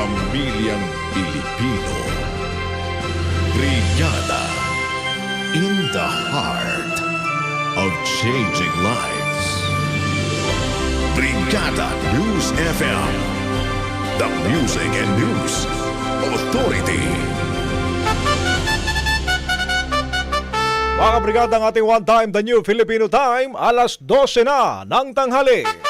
pamilyang Pilipino. Brigada in the heart of changing lives. Brigada News FM. The Music and News Authority. Mga kabrigada ang ating one time, the new Filipino time, alas 12 na ng tanghali.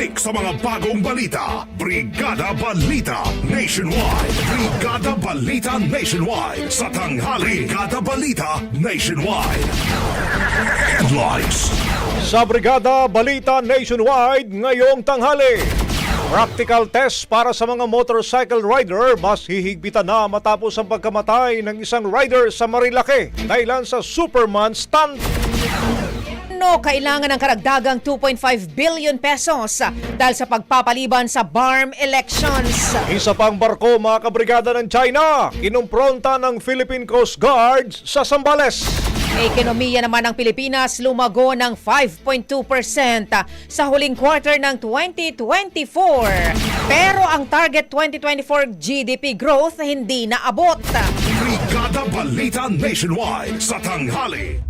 Siksik sa mga bagong balita. Brigada Balita Nationwide. Brigada Balita Nationwide sa tanghali. Brigada Balita Nationwide. Headlines. Sa Brigada Balita Nationwide ngayong tanghali. Practical test para sa mga motorcycle rider mas hihigpitan na matapos ang pagkamatay ng isang rider sa Marilake dahilan sa Superman stunt. Ano kailangan ng karagdagang 2.5 billion pesos dahil sa pagpapaliban sa BARM elections. Isa pang barko mga kabrigada ng China, kinumpronta ng Philippine Coast Guard sa Sambales. Ekonomiya naman ng Pilipinas lumago ng 5.2% sa huling quarter ng 2024. Pero ang target 2024 GDP growth hindi naabot. Brigada Balita Nationwide sa tanghali.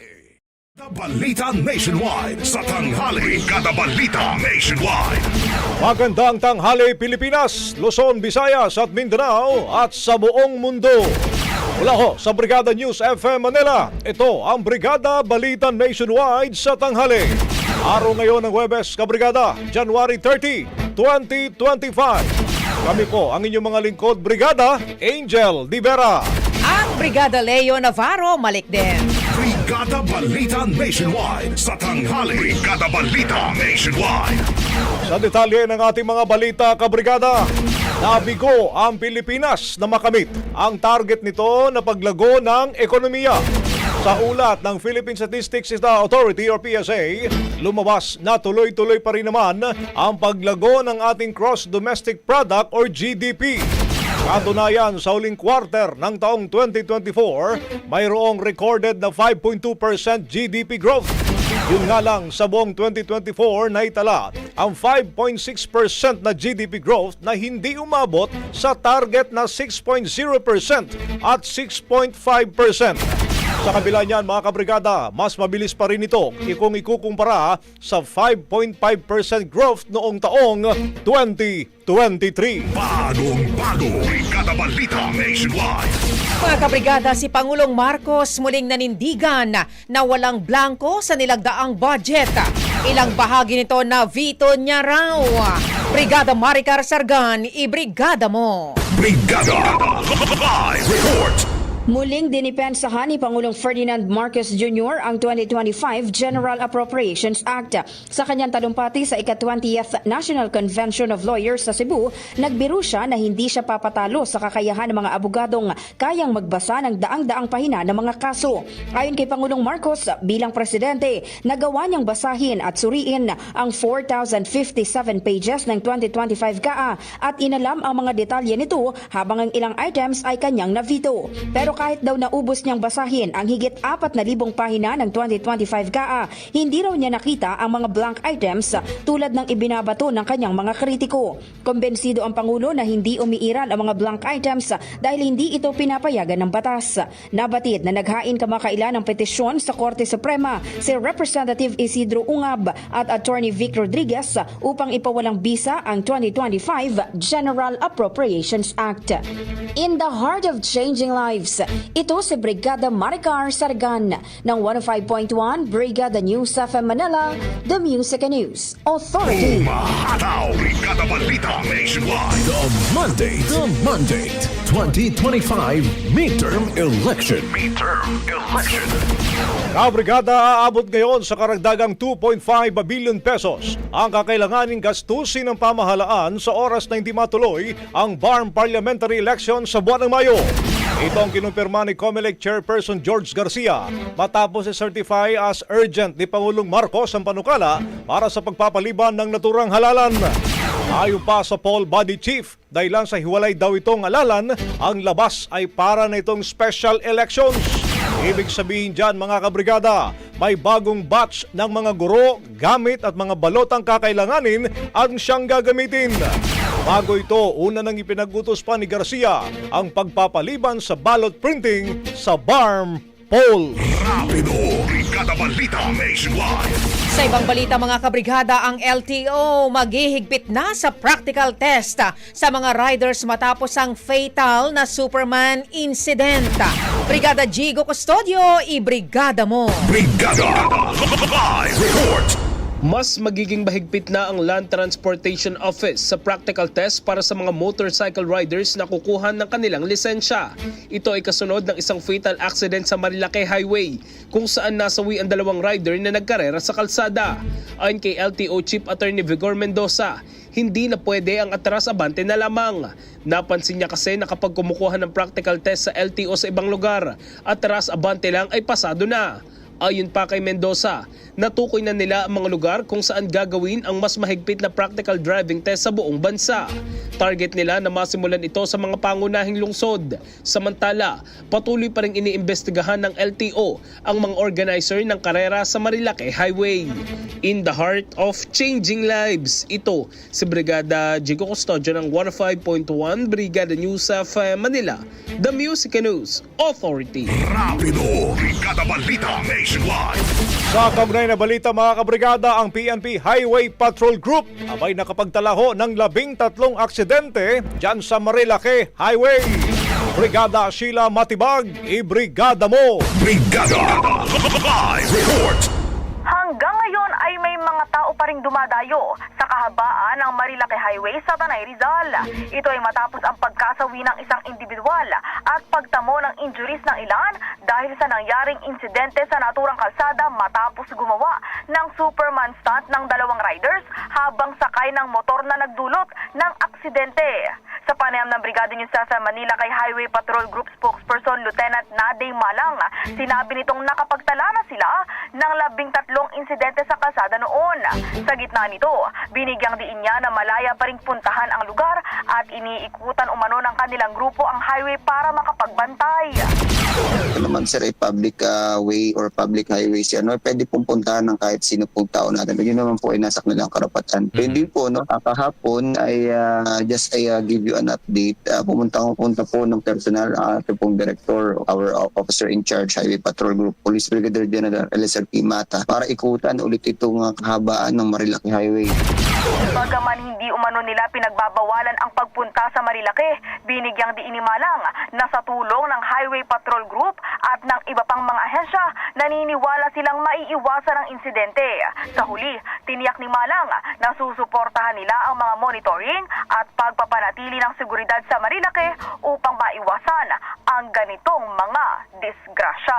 Balita Nationwide sa tanghali. Brigada Balita Nationwide. Magandang tanghali Pilipinas, Luzon, Visayas at Mindanao at sa buong mundo. Mula ho sa Brigada News FM Manila, ito ang Brigada Balita Nationwide sa tanghali. Araw ngayon ng Webes, Kabrigada, January 30, 2025. Kami po ang inyong mga lingkod, Brigada Angel Di Vera. Ang Brigada Leo Navarro malik din. Brigada Balita Nationwide sa tanghali. Brigada Balita Nationwide. Sa detalye ng ating mga balita, kabrigada, nabigo ang Pilipinas na makamit ang target nito na paglago ng ekonomiya. Sa ulat ng Philippine Statistics Authority or PSA, lumabas na tuloy-tuloy pa rin naman ang paglago ng ating Gross Domestic Product or GDP. Katunayan, sa huling quarter ng taong 2024, mayroong recorded na 5.2% GDP growth. Yun nga lang, sa buong 2024 na itala ang 5.6% na GDP growth na hindi umabot sa target na 6.0% at 6.5%. Sa kabila niyan mga kabrigada, mas mabilis pa rin ito kung ikukumpara sa 5.5% growth noong taong 2023. Bagong bago. Brigada Balita Nationwide. Mga kabrigada, si Pangulong Marcos muling nanindigan na walang blanco sa nilagdaang budget. Ilang bahagi nito na veto niya raw. Brigada Maricar Sargan, ibrigada mo. Brigada Live Report. Muling dinipensahan ni Pangulong Ferdinand Marcos Jr. ang 2025 General Appropriations Act. Sa kanyang talumpati sa ika-20th National Convention of Lawyers sa Cebu, nagbiro siya na hindi siya papatalo sa kakayahan ng mga abogadong kayang magbasa ng daang-daang pahina ng mga kaso. Ayon kay Pangulong Marcos, bilang presidente, nagawa niyang basahin at suriin ang 4,057 pages ng 2025 GAA at inalam ang mga detalye nito habang ang ilang items ay kanyang na-veto. Pero Pero kahit daw naubos niyang basahin ang higit apat na libong pahina ng 2025 GAA, hindi raw niya nakita ang mga blank items tulad ng ibinabato ng kanyang mga kritiko. Kombensido ang Pangulo na hindi umiiral ang mga blank items dahil hindi ito pinapayagan ng batas. Nabatid na naghain kamakailan ng petisyon sa Korte Suprema si Representative Isidro Ungab at Attorney Vic Rodriguez upang ipawalang bisa ang 2025 General Appropriations Act. In the heart of changing lives, ito si Brigada Maricar Sargan ng 105.1 Brigada News FM Manila, The Music and News Authority. Umahataw, Brigada Balita Nationwide. The Monday, the Monday, 2025 midterm election. Midterm election. Kabrigada aabot ngayon sa karagdagang 2.5 billion pesos ang kakailanganing gastusin ng pamahalaan sa oras na hindi matuloy ang BARM parliamentary election sa buwan ng Mayo. Ito ang kinumpirma ni COMELEC Chairperson George Garcia matapos i-certify as urgent ni Pangulong Marcos ang panukala para sa pagpapaliban ng naturang halalan. Ayon pa sa poll body chief, dahilan sa hiwalay daw itong halalan, ang labas ay para na itong special elections. Ibig sabihin dyan mga kabrigada, may bagong batch ng mga guro, gamit at mga balotang kakailanganin ang siyang gagamitin. Bago ito, una nang ipinagutos pa ni Garcia ang pagpapaliban sa ballot printing sa BARM poll. Rapido, Brigada Balita Nationwide. Sa ibang balita mga kabrigada, ang LTO maghihigpit na sa practical test sa mga riders matapos ang fatal na Superman incident. Brigada Jigo Custodio, ibrigada mo. Brigada Live Report. Mas magiging mahigpit na ang Land Transportation Office sa practical test para sa mga motorcycle riders na kukuha ng kanilang lisensya. Ito ay kasunod ng isang fatal accident sa Marilake Highway kung saan nasawi ang dalawang rider na nagkarera sa kalsada. Ayon kay LTO Chief Attorney Vigor Mendoza, hindi na pwede ang atras abante na lamang. Napansin niya kasi na kapag kumukuha ng practical test sa LTO sa ibang lugar, atras abante lang ay pasado na. Ayon pa kay Mendoza, natukoy na nila ang mga lugar kung saan gagawin ang mas mahigpit na practical driving test sa buong bansa. Target nila na masimulan ito sa mga pangunahing lungsod. Samantala, patuloy pa rin iniimbestigahan ng LTO ang mga organizer ng karera sa Marilake Highway. In the heart of changing lives, ito si Brigada Jigo Custodio ng 105.1 Brigada News of Manila, The Music News Authority. Rapido, Brigada Balita Nationwide. Sa kagnay na balita mga kabrigada, ang PNP Highway Patrol Group abay nakapagtalaho ng labing tatlong aksidente dyan sa Marilake Highway. Brigada Sheila Matibag, ibrigada mo! Brigada Live Report. Ring dumadayo sa kahabaan ng Marilake Highway sa Tanay Rizal. Ito ay matapos ang pagkasawi ng isang individual at pagtamo ng injuries ng ilan dahil sa nangyaring insidente sa naturang kalsada matapos gumawa ng Superman stunt ng dalawang riders habang sakay ng motor na nagdulot ng aksidente. Sa panayam ng Brigada News sa Manila kay Highway Patrol Group spokesperson Lieutenant Naday Malang, sinabi nitong nakapagtala na sila ng labing tatlong insidente sa kalsada noon. Sa gitna nito, binigyang diin niya na malaya pa ring puntahan ang lugar at iniikutan umano ng kanilang grupo ang highway para makapagbantay. ito naman sir ay public uh, way or public highway si ano? Pwede pong puntahan ng kahit sino pong tao natin yun naman po ay nasa kanilang karapatan. Mm din po no? Ah, kahapon ay uh, just ay uh, give you an update. Uh, pumunta ko punta po ng personal uh, ito pong director our officer in charge highway patrol group police brigadier general LSRP Mata para ikutan ulit itong uh, kahabaan ng Marilaki Highway Bagaman hindi umano nila pinagbabawalan ang pagpunta sa Marilake, binigyang diinimalang na sa tulong ng Highway Patrol Group at ng iba pang mga ahensya, naniniwala silang maiiwasan ang insidente. Sa huli, tiniyak ni Malang na susuportahan nila ang mga monitoring at pagpapanatili ng seguridad sa Marilake upang maiwasan ang ganitong mga disgrasya.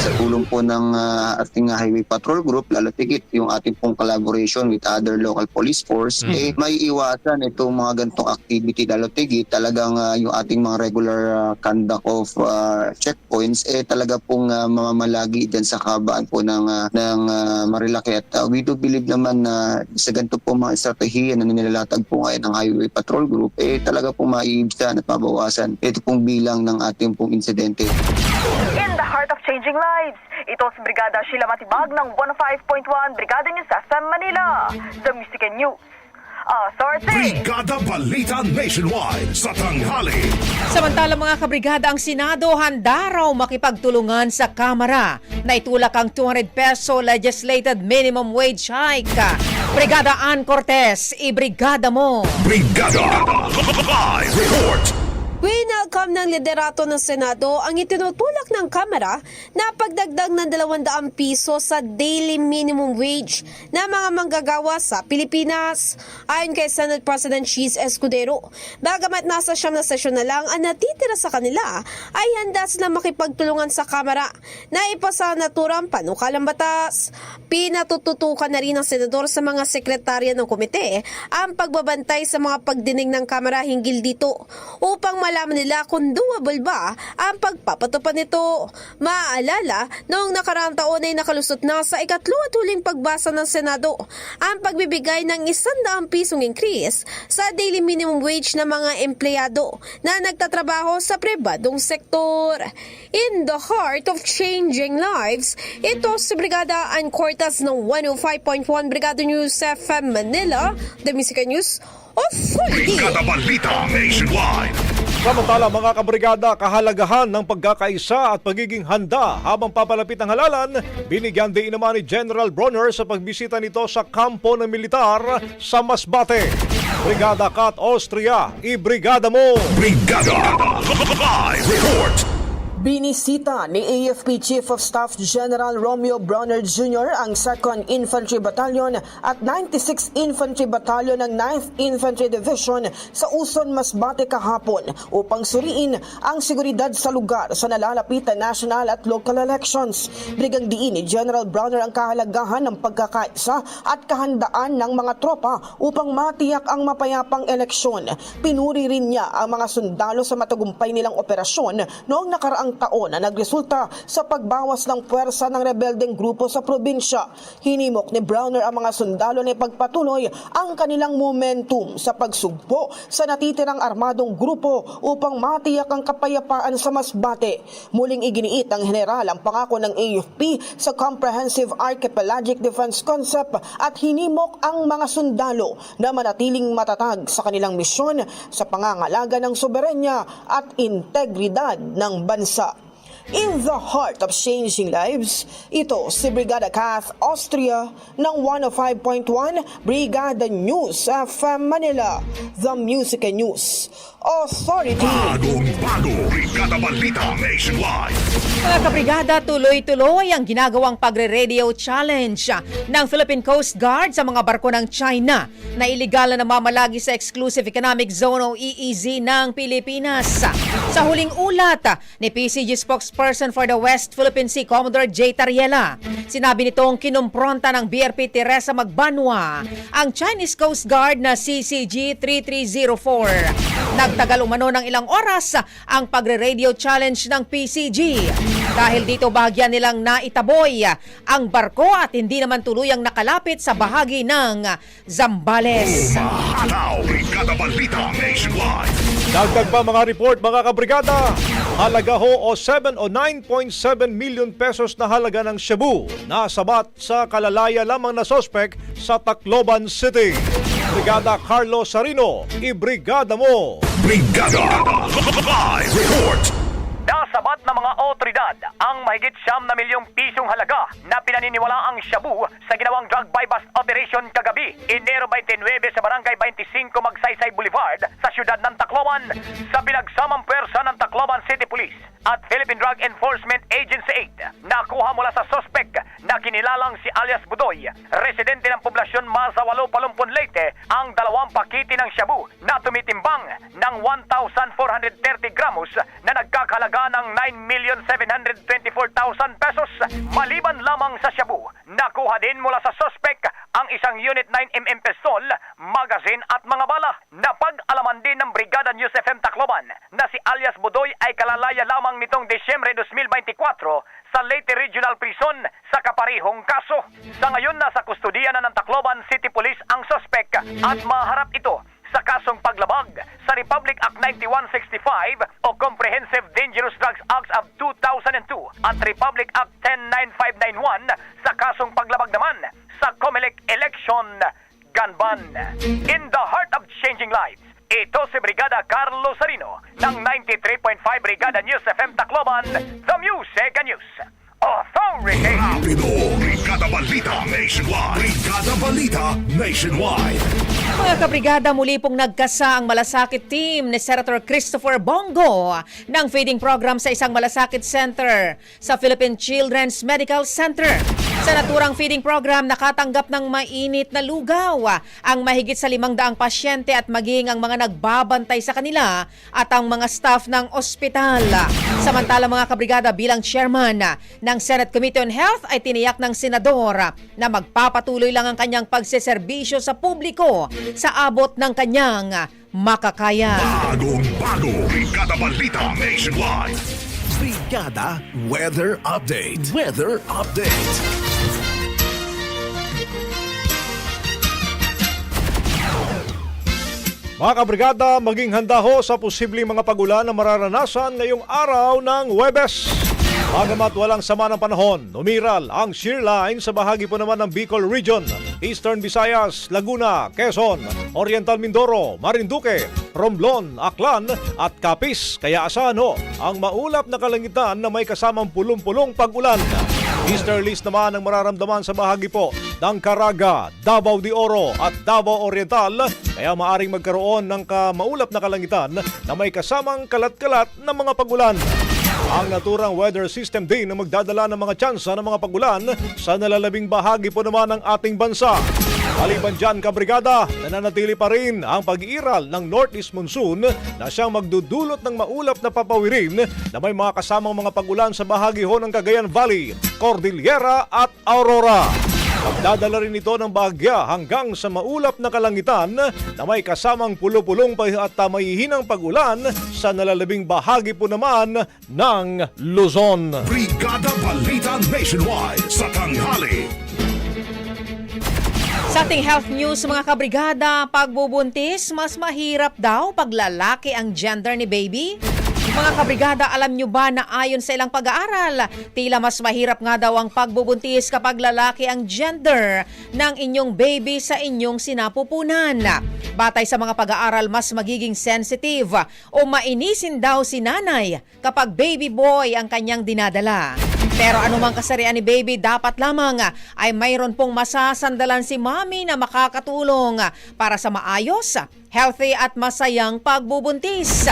sa tulong po ng uh, ating highway patrol group lalo tigit yung ating pong collaboration with other local police force eh may iwasan itong mga gantong activity. Lalo tigit talagang uh, yung ating mga regular uh, conduct of uh, checkpoints eh talaga pong uh, mamamalagi dyan sa kabaan po ng uh, ng uh, Marilake at uh, we do believe naman na sa ganito po mga estratehiya na nilalatag po ngayon ng highway patrol group eh talaga pong maiibsan at mabawasan ito pong bilang ng ng ating pong insidente. In the heart of changing lives, ito si Brigada Sheila Matibag ng 105.1 Brigada News FM Manila. The Music and News. Authority! Brigada Balita Nationwide sa tanghali. Samantala mga kabrigada, ang Senado handa raw makipagtulungan sa Kamara na itulak ang 200 peso legislated minimum wage hike. Brigada Ann Cortez, ibrigada mo! Brigada Live Report. Winelcome ng liderato ng Senado ang itinutulak ng Kamara na pagdagdag ng 200 piso sa daily minimum wage na mga manggagawa sa Pilipinas. Ayon kay Senate President Cheese Escudero, bagamat nasa siyam na sesyon na lang ang natitira sa kanila, ay handa sila makipagtulungan sa Kamara na ipasa naturang panukalang batas. Pinatututukan na rin ng Senador sa mga sekretarya ng komite ang pagbabantay sa mga pagdinig ng Kamara hinggil dito upang malaman nila kung doable ba ang pagpapatupad nito. Maaalala, noong nakaraang taon ay nakalusot na sa ikatlo at huling pagbasa ng Senado ang pagbibigay ng 100 pisong increase sa daily minimum wage ng mga empleyado na nagtatrabaho sa pribadong sektor. In the heart of changing lives, ito si Brigada Ann Cortas ng 105.1 Brigada News FM Manila, The Music News Authority. Brigada Balita Nationwide. Samantala mga kabrigada, kahalagahan ng pagkakaisa at pagiging handa habang papalapit ang halalan, binigyan din naman ni General Bronner sa pagbisita nito sa kampo ng militar sa Masbate. Brigada Kat Austria, ibrigada mo! Brigada Live Report. Binisita ni AFP Chief of Staff General Romeo Bronner Jr. ang 2nd Infantry Battalion at 96th Infantry Battalion ng 9th Infantry Division sa Uson, Masbate kahapon upang suriin ang seguridad sa lugar sa nalalapit na national at local elections. Brigang ni General Bronner ang kahalagahan ng pagkakaisa at kahandaan ng mga tropa upang matiyak ang mapayapang eleksyon. Pinuri rin niya ang mga sundalo sa matagumpay nilang operasyon noong nakaraang taon na nagresulta sa pagbawas ng puwersa ng rebeldeng grupo sa probinsya. Hinimok ni Browner ang mga sundalo na ipagpatuloy ang kanilang momentum sa pagsugpo sa natitirang armadong grupo upang matiyak ang kapayapaan sa Masbate. Muling iginiit ng general ang pangako ng AFP sa Comprehensive Archipelagic Defense Concept at hinimok ang mga sundalo na manatiling matatag sa kanilang misyon sa pangangalaga ng soberenya at integridad ng bansa. In the heart of changing lives, ito si Brigada Kath Austria ng 105.1 Brigada News FM Manila, The Music and News Authority. Bagong bago. Brigada Balita Nationwide. Mga kabrigada, tuloy-tuloy ang ginagawang pagre-radio challenge ng Philippine Coast Guard sa mga barko ng China na iligal na namamalagi sa Exclusive Economic Zone o EEZ ng Pilipinas. Sa huling ulat ni PCG spokesperson for the West Philippine Sea, Commodore J. Tariela, sinabi nitong kinumpronta ng BRP Teresa Magbanwa ang Chinese Coast Guard na CCG 3304. Nagtagal umano ng ilang oras ang pagre-radio challenge ng PCG. Dahil dito bahagyan nilang naitaboy ang barko at hindi naman tuluyang nakalapit sa bahagi ng Zambales. Mahalaw. Brigada Balita Nationwide. Dagdag pa mga report mga kabrigada. Halaga ho o 7 o 9.7 million pesos na halaga ng Cebu na sabat sa kalalaya lamang na sospek sa Tacloban City. Brigada Carlos Sarino, ibrigada mo! Brigada Live Report. Nasabat ng mga otoridad ang mahigit siyam na milyong pisong halaga na pinaniniwala ang Shabu sa ginawang drug buy-bust operation kagabi, Enero 29 sa Barangay 25 Magsaysay Boulevard sa siyudad ng Tacloban sa pinagsamang pwersa ng Tacloban City Police at Philippine Drug Enforcement Agency 8 nakuha mula sa suspect na kinilalang si alias Budoy, residente ng poblasyon Masa Walo, Palumpon, Leyte, ang dalawang pakiti ng Shabu na tumitimbang ng 1,430 gramos na nagkakalaga ng 9,724,000 pesos. Maliban lamang sa Shabu, nakuha din mula sa ang isang Unit 9mm pistol, magazine at mga bala. Napag-alaman din ng Brigada News FM Tacloban na si alias Budoy ay kalalaya lamang nitong Desyembre 2024 sa Leyte Regional Prison sa kaparihong kaso. Sa ngayon nasa kustudiya na ng Tacloban City Police ang suspect at maharap ito sa kasong paglabag sa Republic Act 9165 o Comprehensive Dangerous Drugs Act of 2002 at Republic Act 109591 In the heart of changing lives, ito si Brigada Carlo Sarino ng 93.5 Brigada News FM Tacloban, The Music News. Rapido, Brigada Balita Nationwide. Brigada Balita Nationwide. Mga kabrigada, muli pong nagkasa ang malasakit team ni Senator Christopher Bongo ng feeding program sa isang malasakit center sa Philippine Children's Medical Center. Sa naturang feeding program, nakatanggap ng mainit na lugaw ang mahigit sa limang daang pasyente at maging ang mga nagbabantay sa kanila at ang mga staff ng ospital. Samantala mga kabrigada bilang chairman ng Senate Committee on Health ay tiniyak ng senador na magpapatuloy lang ang kanyang pagseserbisyo sa publiko sa abot ng kanyang makakaya. Bagong bago. Brigada Balita Nationwide. Brigada Weather Update. Weather Update. Mga kabrigada, maging handa ho sa posibleng mga pagulan na mararanasan ngayong araw ng Webes. Bagamat walang sama ng panahon, umiral ang shear line sa bahagi po naman ng Bicol Region, Eastern Visayas, Laguna, Quezon, Oriental Mindoro, Marinduque, Romblon, Aklan at Capiz. Kaya asahan ho ang maulap na kalangitan na may kasamang pulong-pulong pag-ulan. Easterlies naman ang mararamdaman sa bahagi po ng Caraga, Davao de Oro at Davao Oriental kaya maaring magkaroon ng maulap na kalangitan na may kasamang kalat-kalat na mga pagulan. Ang naturang weather system din na magdadala ng mga tsansa ng mga pagulan sa nalalabing bahagi po naman ng ating bansa. Maliban dyan, kabrigada, nananatili pa rin ang pag-iiral ng northeast monsoon na siyang magdudulot ng maulap na papawirin na may mga kasamang mga pagulan sa bahagi ho ng Cagayan Valley, Cordillera at Aurora. Magdadala rin ito ng bagya hanggang sa maulap na kalangitan na may kasamang pulo-pulong pa- at mahihinang pagulan sa nalalabing bahagi po naman ng Luzon. Brigada Balita Nationwide. Sa tanghali. Sa ating health news mga kabrigada, pagbubuntis, mas mahirap daw pag lalaki ang gender ni baby? Mga kabrigada, alam nyo ba na ayon sa ilang pag-aaral, tila mas mahirap nga daw ang pagbubuntis kapag lalaki ang gender ng inyong baby sa inyong sinapupunan. Batay sa mga pag-aaral, mas magiging sensitive o mainisin daw si nanay kapag baby boy ang kanyang dinadala. Pero anumang kasarian ni baby, dapat lamang ay mayroon pong masasandalan si mami na makakatulong para sa maayos, healthy at masayang pagbubuntis.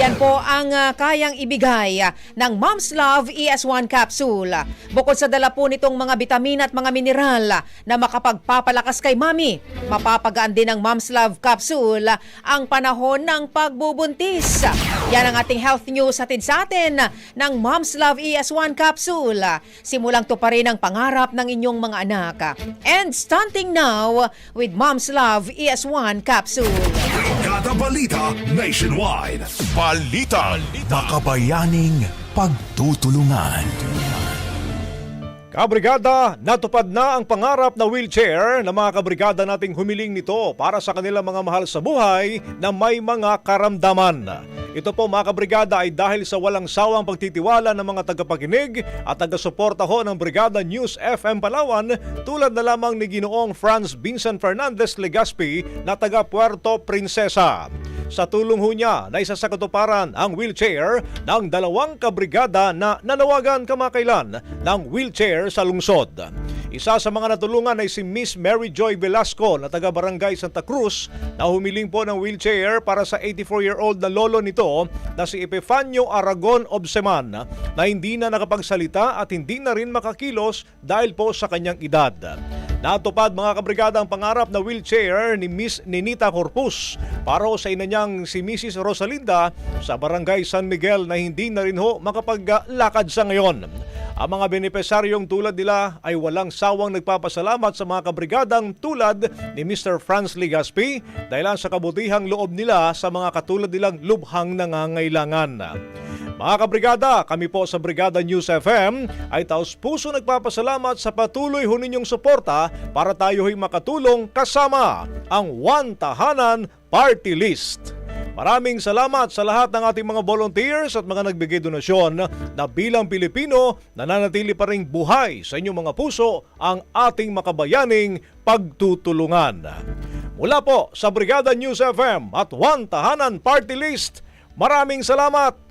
Yan po ang ah, kayang ibigay ah, ng Mom's Love ES1 capsule. Bukod sa dala po nitong mga bitamin at mga mineral ah, na makapagpapalakas kay mami, mapapagaan din ng Mom's Love capsule ah, ang panahon ng pagbubuntis. Yan ang ating health news hatid sa atin ng Mom's Love ES1 capsule. Simulang to pa rin ang pangarap ng inyong mga anak. And stunting now with Mom's Love ES1 capsule. Brigada Balita Nationwide. Balita. Makabayaning pagtutulungan. Kabrigada, natupad na ang pangarap na wheelchair na mga kabrigada nating humiling nito para sa kanilang mga mahal sa buhay na may mga karamdaman. Ito po mga kabrigada ay dahil sa walang sawang pagtitiwala ng mga tagapakinig at taga-suporta ho ng Brigada News FM Palawan tulad na lamang ni Ginoong Franz Vincent Fernandez Legaspi na taga Puerto Princesa. Sa tulong ho niya na isa sa katuparan ang wheelchair ng dalawang kabrigada na nanawagan kamakailan ng wheelchair sa lungsod. Isa sa mga natulungan ay si Miss Mary Joy Velasco na taga Barangay Santa Cruz na humiling po ng wheelchair para sa 84-year-old na lolo nito na si Epifanio Aragon Obseman na hindi na nakapagsalita at hindi na rin makakilos dahil po sa kanyang edad. Natupad mga kabrigada ang pangarap na wheelchair ni Miss Ninita Corpus para sa ina niyang si Mrs. Rosalinda sa Barangay San Miguel na hindi na rin ho makapaglakad sa ngayon. Ang mga benepisaryong tulad nila ay walang sawang nagpapasalamat sa mga kabrigadang tulad ni Mr. Franz Ligaspi dahil sa kabutihang loob nila sa mga katulad nilang lubhang nangangailangan. Mga kabrigada, kami po sa Brigada News FM ay taos puso nagpapasalamat sa patuloy ho ninyong suporta para tayo'y makatulong kasama ang One Tahanan Party List. Maraming salamat sa lahat ng ating mga volunteers at mga nagbigay donasyon na bilang Pilipino nananatili pa rin buhay sa inyong mga puso ang ating makabayaning pagtutulungan. Mula po sa Brigada News FM at One Tahanan Party List, maraming salamat,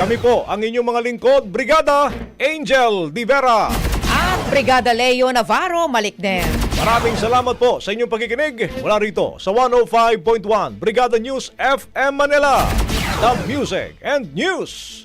Kami po ang inyong mga lingkod, Brigada Angel Di Vera. At Brigada Leo Navarro Malikden. Maraming salamat po sa inyong pagkikinig mula rito sa 105.1 Brigada News FM Manila. The Music and News